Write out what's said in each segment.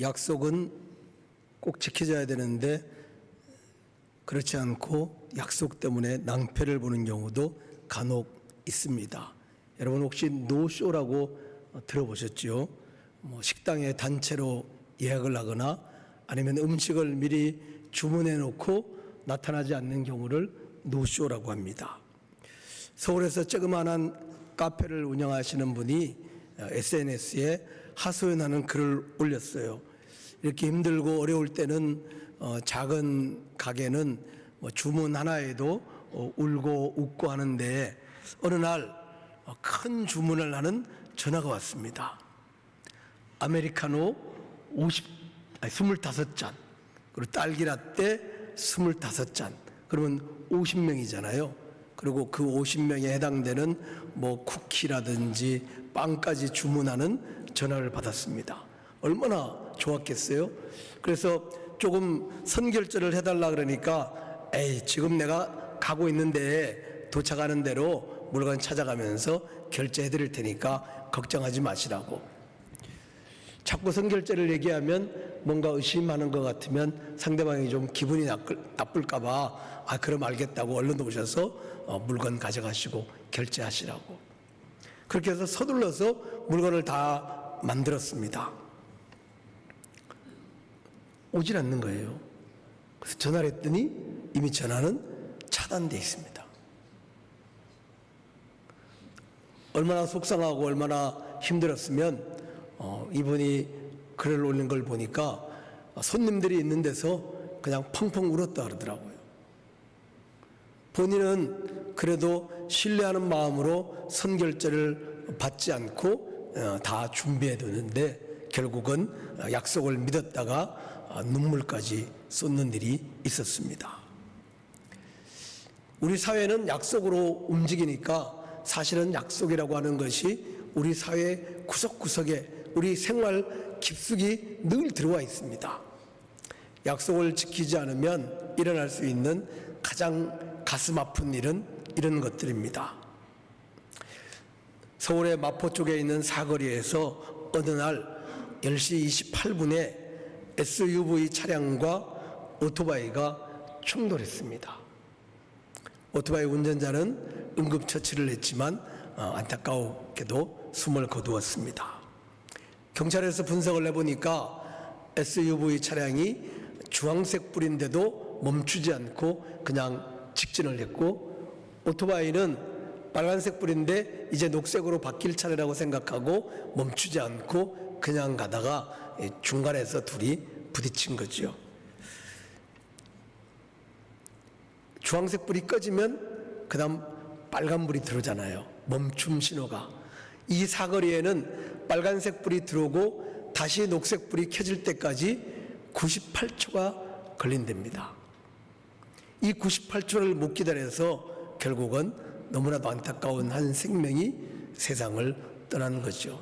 약속은 꼭 지켜져야 되는데 그렇지 않고 약속 때문에 낭패를 보는 경우도 간혹 있습니다. 여러분 혹시 노쇼라고 들어보셨죠? 뭐 식당에 단체로 예약을 하거나 아니면 음식을 미리 주문해 놓고 나타나지 않는 경우를 노쇼라고 합니다. 서울에서 조그마한 카페를 운영하시는 분이 SNS에 하소연하는 글을 올렸어요. 이렇게 힘들고 어려울 때는 어, 작은 가게는 뭐 주문 하나에도 어, 울고 웃고 하는데 어느 날 큰 주문을 하는 전화가 왔습니다. 아메리카노 50, 아니 25잔, 그리고 딸기 라떼 25잔, 그러면 50명이잖아요. 그리고 그 50명에 해당되는 뭐 쿠키라든지 빵까지 주문하는 전화를 받았습니다. 얼마나 좋았겠어요? 그래서 조금 선결제를 해달라 그러니까 에이, 지금 내가 가고 있는데 도착하는 대로 물건 찾아가면서 결제해 드릴 테니까 걱정하지 마시라고. 자꾸 선결제를 얘기하면 뭔가 의심하는 것 같으면 상대방이 좀 기분이 나쁠까봐 아 그럼 알겠다고 얼른 오셔서 어, 물건 가져가시고 결제하시라고 그렇게 해서 서둘러서 물건을 다 만들었습니다. 오질 않는 거예요. 그래서 전화를 했더니 이미 전화는 차단돼 있습니다. 얼마나 속상하고 얼마나 힘들었으면 어, 이분이 글을 올린 걸 보니까 손님들이 있는 데서 그냥 펑펑 울었다 그러더라고요. 본인은 그래도 신뢰하는 마음으로 선결제를 받지 않고 어, 다 준비해 두는데 결국은 약속을 믿었다가 어, 눈물까지 쏟는 일이 있었습니다. 우리 사회는 약속으로 움직이니까 사실은 약속이라고 하는 것이 우리 사회 구석구석에 우리 생활 깊숙이 늘 들어와 있습니다. 약속을 지키지 않으면 일어날 수 있는 가장 가슴 아픈 일은 이런 것들입니다. 서울의 마포 쪽에 있는 사거리에서 어느 날 10시 28분에 SUV 차량과 오토바이가 충돌했습니다. 오토바이 운전자는 응급처치를 했지만 어, 안타까웠게도 숨을 거두었습니다. 경찰에서 분석을 해보니까 SUV 차량이 주황색 불인데도 멈추지 않고 그냥 직진을 했고 오토바이는 빨간색 불인데 이제 녹색으로 바뀔 차례라고 생각하고 멈추지 않고 그냥 가다가 중간에서 둘이 부딪힌 거죠. 주황색 불이 꺼지면 그다음 빨간 불이 들어오잖아요. 멈춤 신호가. 이 사거리에는 빨간색 불이 들어오고 다시 녹색 불이 켜질 때까지 98초가 걸린답니다. 이 98초를 못 기다려서 결국은 너무나도 안타까운 한 생명이 세상을 떠나는 거죠.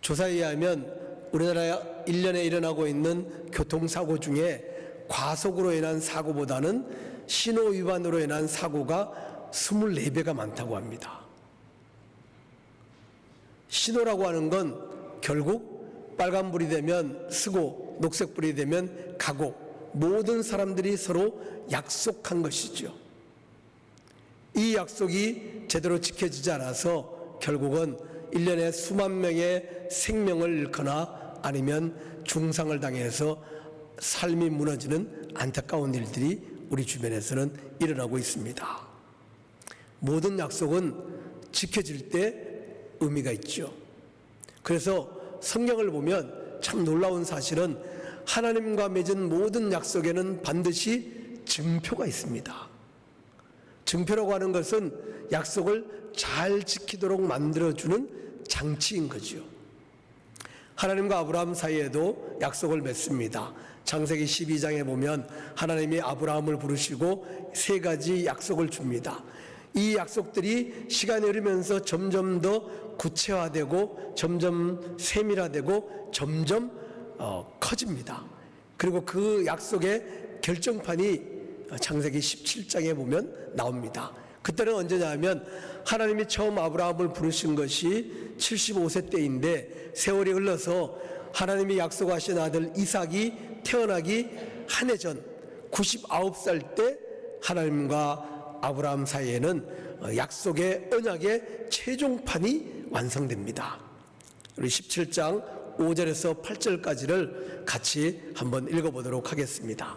조사에 의하면 우리나라 1년에 일어나고 있는 교통사고 중에 과속으로 인한 사고보다는 신호 위반으로 인한 사고가 24배가 많다고 합니다. 신호라고 하는 건 결국 빨간불이 되면 쓰고 녹색불이 되면 가고 모든 사람들이 서로 약속한 것이죠. 이 약속이 제대로 지켜지지 않아서 결국은 1년에 수만 명의 생명을 잃거나 아니면 중상을 당해서 삶이 무너지는 안타까운 일들이 우리 주변에서는 일어나고 있습니다. 모든 약속은 지켜질 때 의미가 있죠. 그래서 성경을 보면 참 놀라운 사실은 하나님과 맺은 모든 약속에는 반드시 증표가 있습니다. 증표라고 하는 것은 약속을 잘 지키도록 만들어주는 장치인 거죠. 하나님과 아브라함 사이에도 약속을 맺습니다. 창세기 12장에 보면 하나님이 아브라함을 부르시고 세 가지 약속을 줍니다. 이 약속들이 시간이 흐르면서 점점 더 구체화되고 점점 세밀화되고 점점 어, 커집니다. 그리고 그 약속의 결정판이 창세기 17장에 보면 나옵니다. 그때는 언제냐면 하나님이 처음 아브라함을 부르신 것이 75세 때인데 세월이 흘러서 하나님이 약속하신 아들 이삭이 태어나기 한 해 전 99살 때 하나님과 아브라함 사이에는 어, 약속의 언약의 최종판이 완성됩니다. 우리 17장 5절에서 8절까지를 같이 한번 읽어보도록 하겠습니다.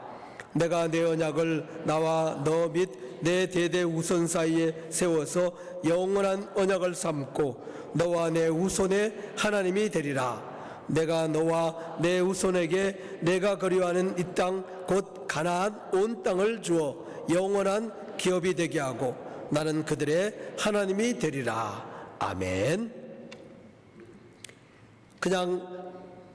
내가 내 언약을 나와 너 및 내 대대 우선 사이에 세워서 영원한 언약을 삼고 너와 내 후손의 하나님이 되리라. 내가 너와 내 후손에게 내가 그리워하는 이 땅 곧 가나안 온 땅을 주어 영원한 기업이 되게 하고 나는 그들의 하나님이 되리라. 아멘. 그냥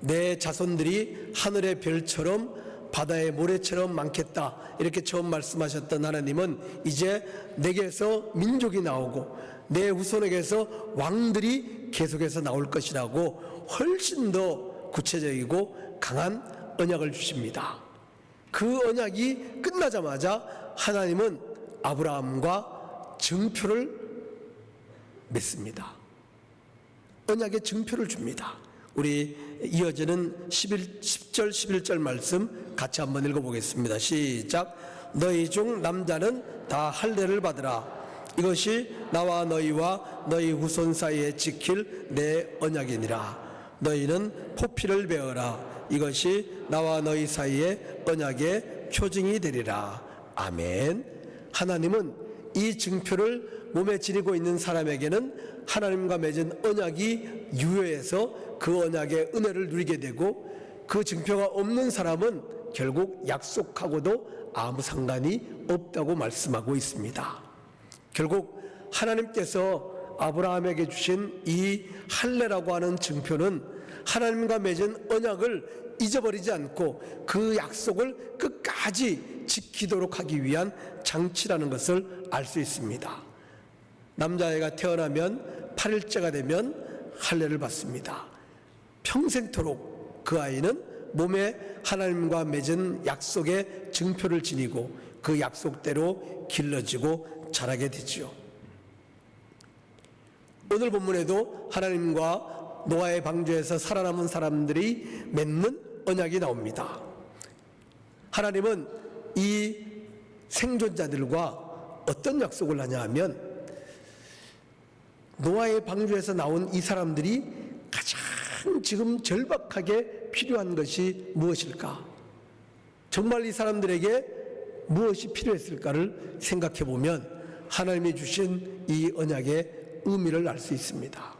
내 자손들이 하늘의 별처럼 바다의 모래처럼 많겠다 이렇게 처음 말씀하셨던 하나님은 이제 내게서 민족이 나오고 내 후손에게서 왕들이 계속해서 나올 것이라고 훨씬 더 구체적이고 강한 언약을 주십니다. 그 언약이 끝나자마자 하나님은 아브라함과 증표를 맺습니다. 언약의 증표를 줍니다. 우리 이어지는 11, 10절 11절 말씀 같이 한번 읽어보겠습니다. 시작. 너희 중 남자는 다 할례를 받으라. 이것이 나와 너희와 너희 후손 사이에 지킬 내 언약이니라. 너희는 포피를 베어라. 이것이 나와 너희 사이에 언약의 표징이 되리라. 아멘. 하나님은 이 증표를 몸에 지니고 있는 사람에게는 하나님과 맺은 언약이 유효해서 그 언약의 은혜를 누리게 되고 그 증표가 없는 사람은 결국 약속하고도 아무 상관이 없다고 말씀하고 있습니다. 결국 하나님께서 아브라함에게 주신 이 할례라고 하는 증표는 하나님과 맺은 언약을 잊어버리지 않고 그 약속을 끝까지 지키도록 하기 위한 장치라는 것을 알 수 있습니다. 남자애가 태어나면 8일째가 되면 할례를 받습니다. 평생토록 그 아이는 몸에 하나님과 맺은 약속의 증표를 지니고 그 약속대로 길러지고 자라게 되지요. 오늘 본문에도 하나님과 노아의 방주에서 살아남은 사람들이 맺는 언약이 나옵니다. 하나님은 이 생존자들과 어떤 약속을 하냐 하면 노아의 방주에서 나온 이 사람들이 가장 지금 절박하게 필요한 것이 무엇일까? 정말 이 사람들에게 무엇이 필요했을까를 생각해 보면 하나님이 주신 이 언약의 의미를 알 수 있습니다.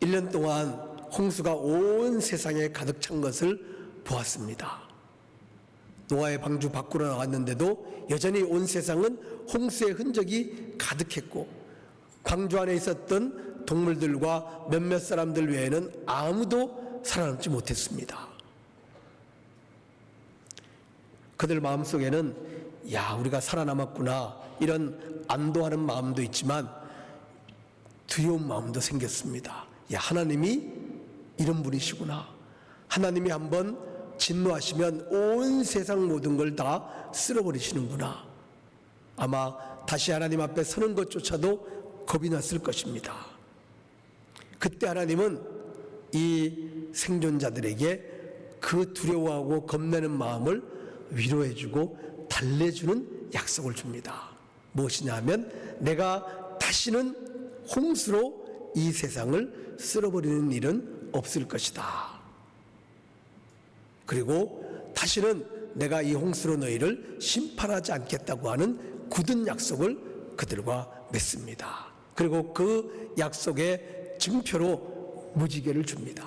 1년 동안 홍수가 온 세상에 가득 찬 것을 보았습니다. 노아의 방주 밖으로 나왔는데도 여전히 온 세상은 홍수의 흔적이 가득했고 방주 안에 있었던 동물들과 몇몇 사람들 외에는 아무도 살아남지 못했습니다. 그들 마음속에는 야, 우리가 살아남았구나. 이런 안도하는 마음도 있지만 두려운 마음도 생겼습니다. 야, 하나님이 이런 분이시구나. 하나님이 한번 진노하시면 온 세상 모든 걸 다 쓸어버리시는구나. 아마 다시 하나님 앞에 서는 것조차도 겁이 났을 것입니다. 그때 하나님은 이 생존자들에게 그 두려워하고 겁내는 마음을 위로해주고 달래주는 약속을 줍니다. 무엇이냐 하면 내가 다시는 홍수로 이 세상을 쓸어버리는 일은 없을 것이다. 그리고 다시는 내가 이 홍수로 너희를 심판하지 않겠다고 하는 굳은 약속을 그들과 맺습니다. 그리고 그 약속의 증표로 무지개를 줍니다.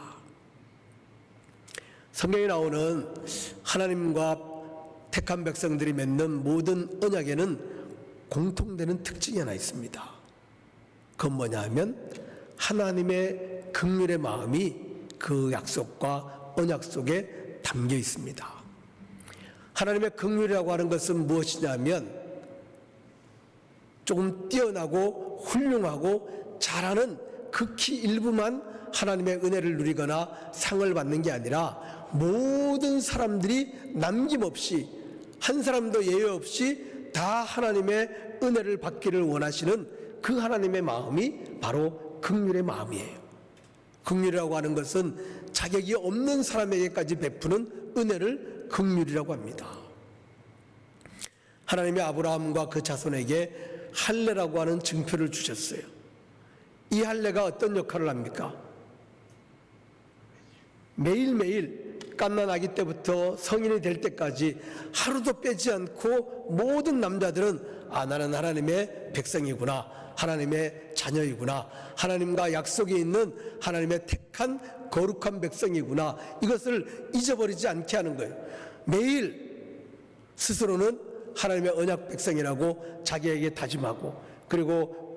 성경에 나오는 하나님과 택한 백성들이 맺는 모든 언약에는 공통되는 특징이 하나 있습니다. 그건 뭐냐 하면 하나님의 극률의 마음이 그 약속과 언약 속에 담겨 있습니다. 하나님의 극률이라고 하는 것은 무엇이냐면 조금 뛰어나고 훌륭하고 잘하는 극히 일부만 하나님의 은혜를 누리거나 상을 받는 게 아니라 모든 사람들이 남김없이 한 사람도 예외 없이 다 하나님의 은혜를 받기를 원하시는 그 하나님의 마음이 바로 극률의 마음이에요. 극률이라고 하는 것은 자격이 없는 사람에게까지 베푸는 은혜를 극률이라고 합니다. 하나님의 아브라함과 그 자손에게 할례라고 하는 증표를 주셨어요. 이 할례가 어떤 역할을 합니까? 매일매일 깐난 아기 때부터 성인이 될 때까지 하루도 빼지 않고 모든 남자들은 아 나는 하나님의 백성이구나 하나님의 자녀이구나 하나님과 약속이 있는 하나님의 택한 거룩한 백성이구나 이것을 잊어버리지 않게 하는 거예요 매일 스스로는 하나님의 언약 백성이라고 자기에게 다짐하고 그리고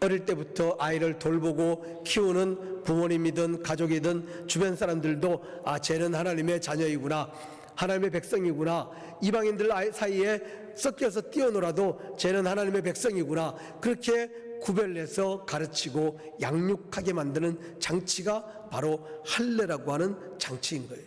어릴 때부터 아이를 돌보고 키우는 부모님이든 가족이든 주변 사람들도 아 쟤는 하나님의 자녀이구나 하나님의 백성이구나 이방인들 사이에 섞여서 뛰어놀아도 쟤는 하나님의 백성이구나 그렇게 구별해서 가르치고 양육하게 만드는 장치가 바로 할례라고 하는 장치인 거예요.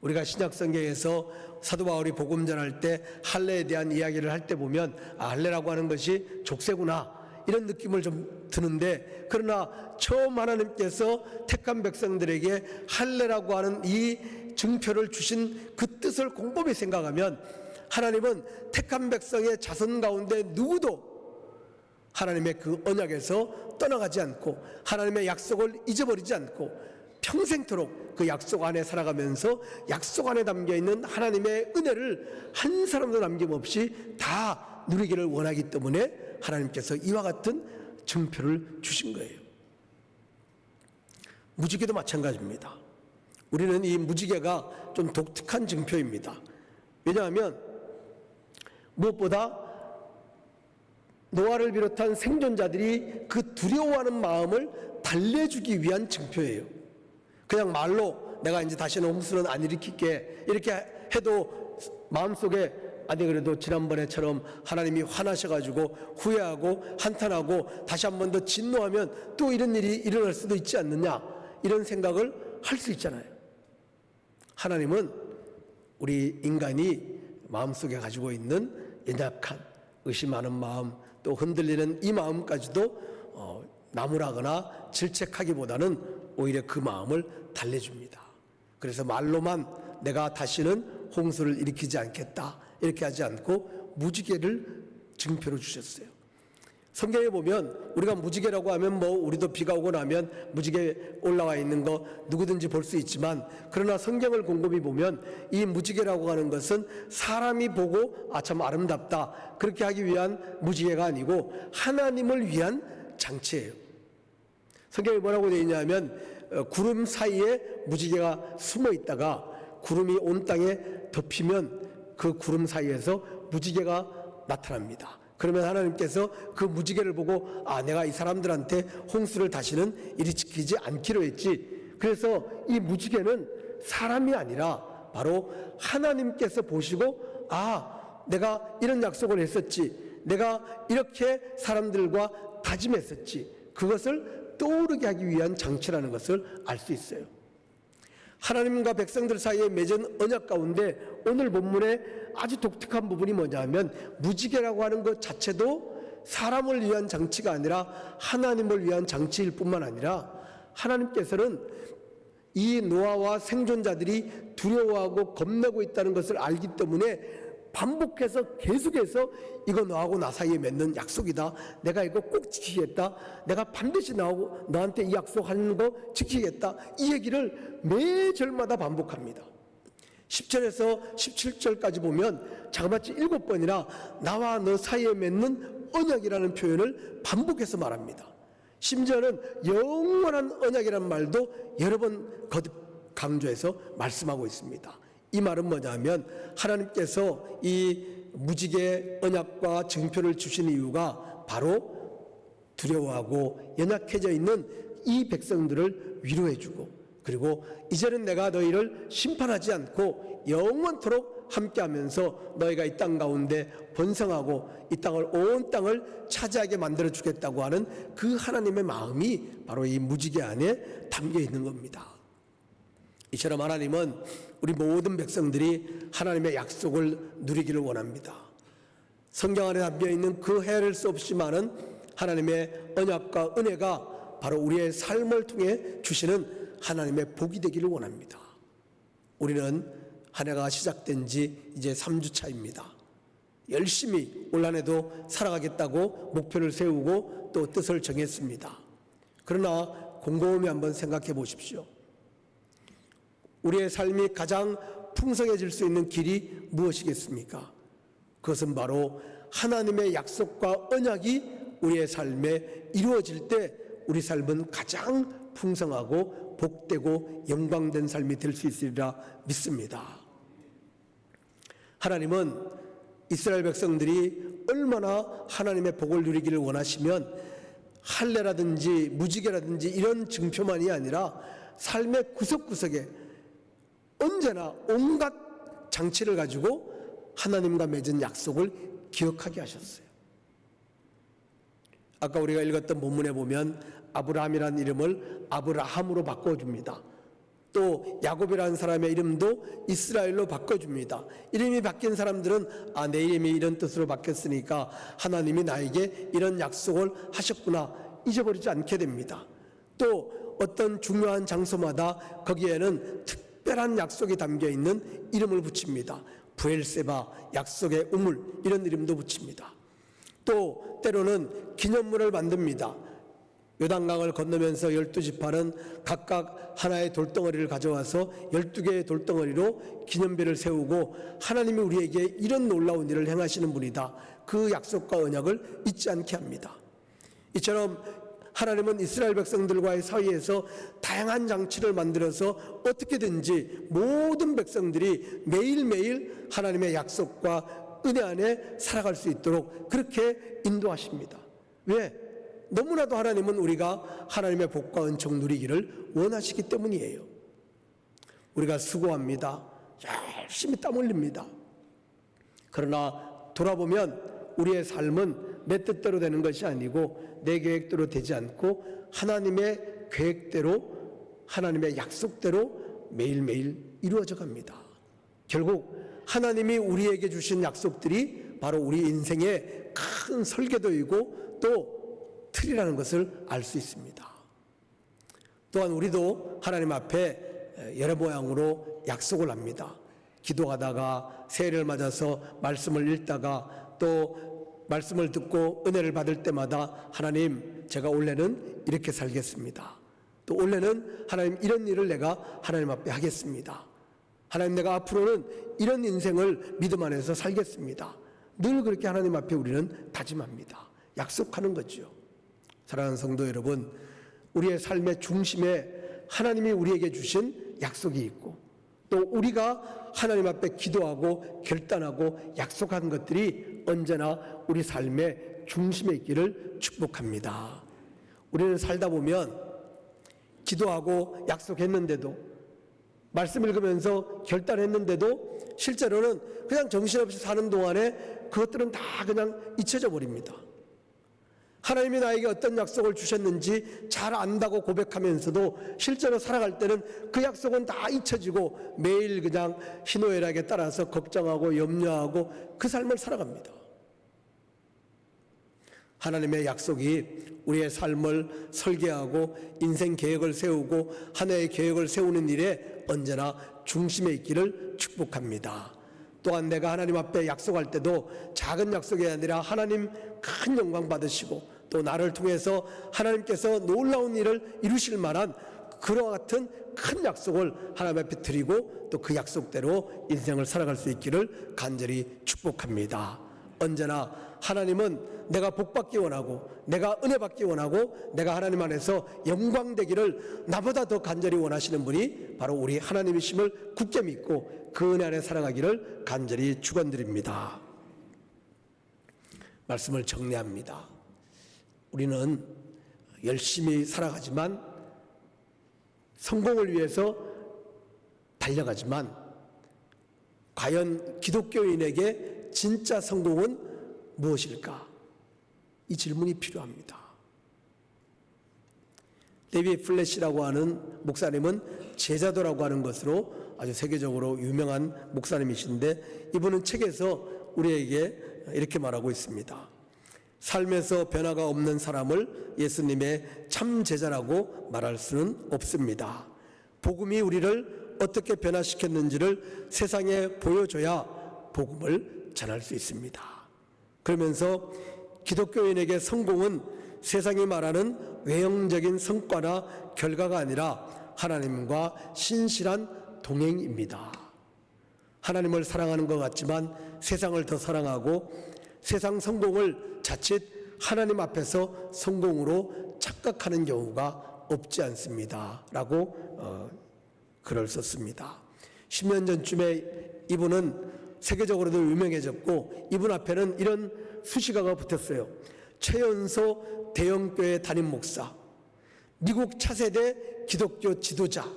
우리가 신약 성경에서 사도 바울이 복음 전할 때 할례에 대한 이야기를 할 때 보면 아, 할례라고 하는 것이 족쇄구나 이런 느낌을 좀 드는데 그러나 처음 하나님께서 택한 백성들에게 할례라고 하는 이 증표를 주신 그 뜻을 곰곰이 생각하면 하나님은 택한 백성의 자손 가운데 누구도 하나님의 그 언약에서 떠나가지 않고 하나님의 약속을 잊어버리지 않고 평생토록 그 약속 안에 살아가면서 약속 안에 담겨 있는 하나님의 은혜를 한 사람도 남김없이 다 누리기를 원하기 때문에 하나님께서 이와 같은 증표를 주신 거예요. 무지개도 마찬가지입니다. 우리는 이 무지개가 좀 독특한 증표입니다. 왜냐하면 무엇보다 노아를 비롯한 생존자들이 그 두려워하는 마음을 달래주기 위한 증표예요. 그냥 말로 내가 이제 다시는 홍수는 안 일으킬게 이렇게 해도 마음속에 아니 그래도 지난번에처럼 하나님이 화나셔가지고 후회하고 한탄하고 다시 한 번 더 진노하면 또 이런 일이 일어날 수도 있지 않느냐 이런 생각을 할 수 있잖아요. 하나님은 우리 인간이 마음속에 가지고 있는 연약한 의심하는 마음 또 흔들리는 이 마음까지도 어, 나무라거나 질책하기보다는 오히려 그 마음을 달래줍니다. 그래서 말로만 내가 다시는 홍수를 일으키지 않겠다 이렇게 하지 않고 무지개를 증표로 주셨어요. 성경에 보면 우리가 무지개라고 하면 뭐 우리도 비가 오고 나면 무지개 올라와 있는 거 누구든지 볼 수 있지만 그러나 성경을 곰곰이 보면 이 무지개라고 하는 것은 사람이 보고 아 참 아름답다 그렇게 하기 위한 무지개가 아니고 하나님을 위한 장치예요. 성경에 뭐라고 되어 있냐면 어, 구름 사이에 무지개가 숨어 있다가 구름이 온 땅에 덮이면 그 구름 사이에서 무지개가 나타납니다. 그러면 하나님께서 그 무지개를 보고 아 내가 이 사람들한테 홍수를 다시는 일으키지 않기로 했지. 그래서 이 무지개는 사람이 아니라 바로 하나님께서 보시고 아 내가 이런 약속을 했었지. 내가 이렇게 사람들과 다짐했었지. 그것을 떠오르게 하기 위한 장치라는 것을 알 수 있어요. 하나님과 백성들 사이에 맺은 언약 가운데 오늘 본문에 아주 독특한 부분이 뭐냐면 무지개라고 하는 것 자체도 사람을 위한 장치가 아니라 하나님을 위한 장치일 뿐만 아니라 하나님께서는 이 노아와 생존자들이 두려워하고 겁내고 있다는 것을 알기 때문에 반복해서 계속해서 이거 너하고 나 사이에 맺는 약속이다. 내가 이거 꼭 지키겠다. 내가 반드시 나하고 너한테 이 약속하는 거 지키겠다. 이 얘기를 매 절마다 반복합니다. 10절에서 17절까지 보면 자그마치 일곱 번이나 나와 너 사이에 맺는 언약이라는 표현을 반복해서 말합니다. 심지어는 영원한 언약이라는 말도 여러 번 거듭 강조해서 말씀하고 있습니다. 이 말은 뭐냐면 하나님께서 이 무지개 언약과 증표를 주신 이유가 바로 두려워하고 연약해져 있는 이 백성들을 위로해주고 그리고 이제는 내가 너희를 심판하지 않고 영원토록 함께하면서 너희가 이 땅 가운데 번성하고 이 땅을 온 땅을 차지하게 만들어 주겠다고 하는 그 하나님의 마음이 바로 이 무지개 안에 담겨 있는 겁니다. 이처럼 하나님은 우리 모든 백성들이 하나님의 약속을 누리기를 원합니다. 성경 안에 담겨 있는 그 헤아릴 수 없이 많은 하나님의 언약과 은혜가 바로 우리의 삶을 통해 주시는 하나님의 복이 되기를 원합니다. 우리는 한 해가 시작된 지 이제 3주 차입니다. 열심히 올 한 해도 살아가겠다고 목표를 세우고 또 뜻을 정했습니다. 그러나 곰곰이 한번 생각해 보십시오. 우리의 삶이 가장 풍성해질 수 있는 길이 무엇이겠습니까? 그것은 바로 하나님의 약속과 언약이 우리의 삶에 이루어질 때 우리 삶은 가장 풍성하고 복되고 영광된 삶이 될 수 있으리라 믿습니다. 하나님은 이스라엘 백성들이 얼마나 하나님의 복을 누리기를 원하시면 할례라든지 무지개라든지 이런 증표만이 아니라 삶의 구석구석에 언제나 온갖 장치를 가지고 하나님과 맺은 약속을 기억하게 하셨어요. 아까 우리가 읽었던 본문에 보면 아브라함이라는 이름을 아브라함으로 바꿔줍니다. 또 야곱이라는 사람의 이름도 이스라엘로 바꿔줍니다. 이름이 바뀐 사람들은 아 내 이름이 이런 뜻으로 바뀌었으니까 하나님이 나에게 이런 약속을 하셨구나 잊어버리지 않게 됩니다. 또 어떤 중요한 장소마다 거기에는 특 별한 약속이 담겨 있는 이름을 붙입니다. 부엘세바 약속의 우물 이런 이름도 붙입니다. 또 때로는 기념물을 만듭니다. 요단강을 건너면서 열두 지파는 각각 하나의 돌덩어리를 가져와서 열두 개의 돌덩어리로 기념비를 세우고 하나님이 우리에게 이런 놀라운 일을 행하시는 분이다. 그 약속과 언약을 잊지 않게 합니다. 이처럼 하나님은 이스라엘 백성들과의 사이에서 다양한 장치를 만들어서 어떻게든지 모든 백성들이 매일매일 하나님의 약속과 은혜 안에 살아갈 수 있도록 그렇게 인도하십니다. 왜? 너무나도 하나님은 우리가 하나님의 복과 은총 누리기를 원하시기 때문이에요. 우리가 수고합니다. 열심히 땀 흘립니다. 그러나 돌아보면 우리의 삶은 내 뜻대로 되는 것이 아니고 내 계획대로 되지 않고 하나님의 계획대로 하나님의 약속대로 매일매일 이루어져 갑니다. 결국 하나님이 우리에게 주신 약속들이 바로 우리 인생의 큰 설계도이고 또 틀이라는 것을 알 수 있습니다. 또한 우리도 하나님 앞에 여러 모양으로 약속을 합니다. 기도하다가 새해를 맞아서 말씀을 읽다가 또 말씀을 듣고 은혜를 받을 때마다 하나님 제가 올해는 이렇게 살겠습니다. 또 올해는 하나님 이런 일을 내가 하나님 앞에 하겠습니다. 하나님 내가 앞으로는 이런 인생을 믿음 안에서 살겠습니다. 늘 그렇게 하나님 앞에 우리는 다짐합니다. 약속하는 거죠. 사랑하는 성도 여러분, 우리의 삶의 중심에 하나님이 우리에게 주신 약속이 있고 또 우리가 하나님 앞에 기도하고 결단하고 약속한 것들이 언제나 우리 삶의 중심에 있기를 축복합니다. 우리는 살다 보면 기도하고 약속했는데도 말씀 읽으면서 결단했는데도 실제로는 그냥 정신없이 사는 동안에 그것들은 다 그냥 잊혀져 버립니다. 하나님이 나에게 어떤 약속을 주셨는지 잘 안다고 고백하면서도 실제로 살아갈 때는 그 약속은 다 잊혀지고 매일 그냥 희노애락에 따라서 걱정하고 염려하고 그 삶을 살아갑니다. 하나님의 약속이 우리의 삶을 설계하고 인생 계획을 세우고 한 해의 계획을 세우는 일에 언제나 중심에 있기를 축복합니다. 또한 내가 하나님 앞에 약속할 때도 작은 약속이 아니라 하나님 큰 영광 받으시고 또 나를 통해서 하나님께서 놀라운 일을 이루실 만한 그와 같은 큰 약속을 하나님 앞에 드리고 또 그 약속대로 인생을 살아갈 수 있기를 간절히 축복합니다. 언제나 하나님은 내가 복받기 원하고 내가 은혜 받기 원하고 내가 하나님 안에서 영광되기를 나보다 더 간절히 원하시는 분이 바로 우리 하나님이심을 굳게 믿고 그 은혜 안에 살아가기를 간절히 축원드립니다. 말씀을 정리합니다. 우리는 열심히 살아가지만 성공을 위해서 달려가지만 과연 기독교인에게 진짜 성공은 무엇일까? 이 질문이 필요합니다. 데이비 플래시라고 하는 목사님은 제자도라고 하는 것으로 아주 세계적으로 유명한 목사님이신데 이분은 책에서 우리에게 이렇게 말하고 있습니다. 삶에서 변화가 없는 사람을 예수님의 참 제자라고 말할 수는 없습니다. 복음이 우리를 어떻게 변화시켰는지를 세상에 보여줘야 복음을 전할 수 있습니다. 그러면서 기독교인에게 성공은 세상이 말하는 외형적인 성과나 결과가 아니라 하나님과 신실한 동행입니다. 하나님을 사랑하는 것 같지만 세상을 더 사랑하고 세상 성공을 자칫 하나님 앞에서 성공으로 착각하는 경우가 없지 않습니다. 라고 어, 글을 썼습니다. 10년 전쯤에 이분은 세계적으로도 유명해졌고 이분 앞에는 이런 수식어가 붙었어요. 최연소 대형교회 담임 목사, 미국 차세대 기독교 지도자.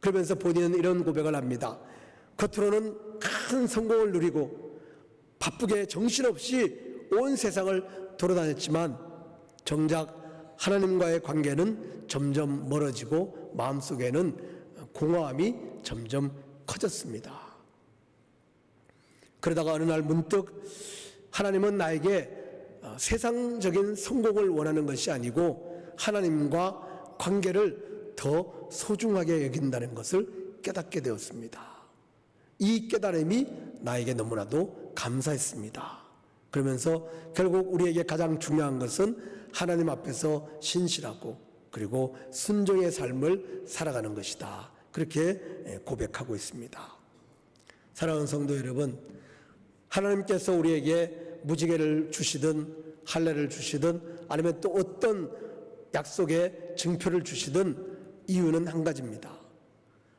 그러면서 본인은 이런 고백을 합니다. 겉으로는 큰 성공을 누리고 바쁘게 정신없이 온 세상을 돌아다녔지만 정작 하나님과의 관계는 점점 멀어지고 마음속에는 공허함이 점점 커졌습니다. 그러다가 어느 날 문득 하나님은 나에게 어, 세상적인 성공을 원하는 것이 아니고 하나님과 관계를 더 소중하게 여긴다는 것을 깨닫게 되었습니다. 이 깨달음이 나에게 너무나도 감사했습니다. 그러면서 결국 우리에게 가장 중요한 것은 하나님 앞에서 신실하고 그리고 순종의 삶을 살아가는 것이다. 그렇게 고백하고 있습니다. 사랑하는 성도 여러분, 하나님께서 우리에게 무지개를 주시든 할례를 주시든 아니면 또 어떤 약속의 증표를 주시든 이유는 한 가지입니다.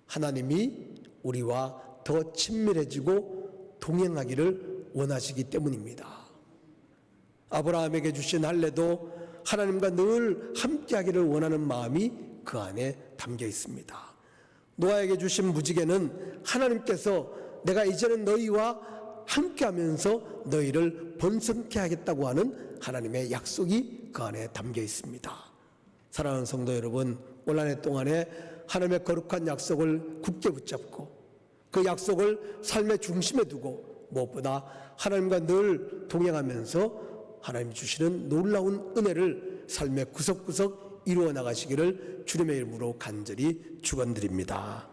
하나님이 우리와 더 친밀해지고 동행하기를 원하시기 때문입니다. 아브라함에게 주신 할례도 하나님과 늘 함께하기를 원하는 마음이 그 안에 담겨 있습니다. 노아에게 주신 무지개는 하나님께서 내가 이제는 너희와 함께하면서 너희를 번성케 하겠다고 하는 하나님의 약속이 그 안에 담겨 있습니다. 사랑하는 성도 여러분, 올 한 해 동안에 하나님의 거룩한 약속을 굳게 붙잡고 그 약속을 삶의 중심에 두고 무엇보다 하나님과 늘 동행하면서 하나님 주시는 놀라운 은혜를 삶의 구석구석 이루어 나가시기를 주님의 이름으로 간절히 축원드립니다.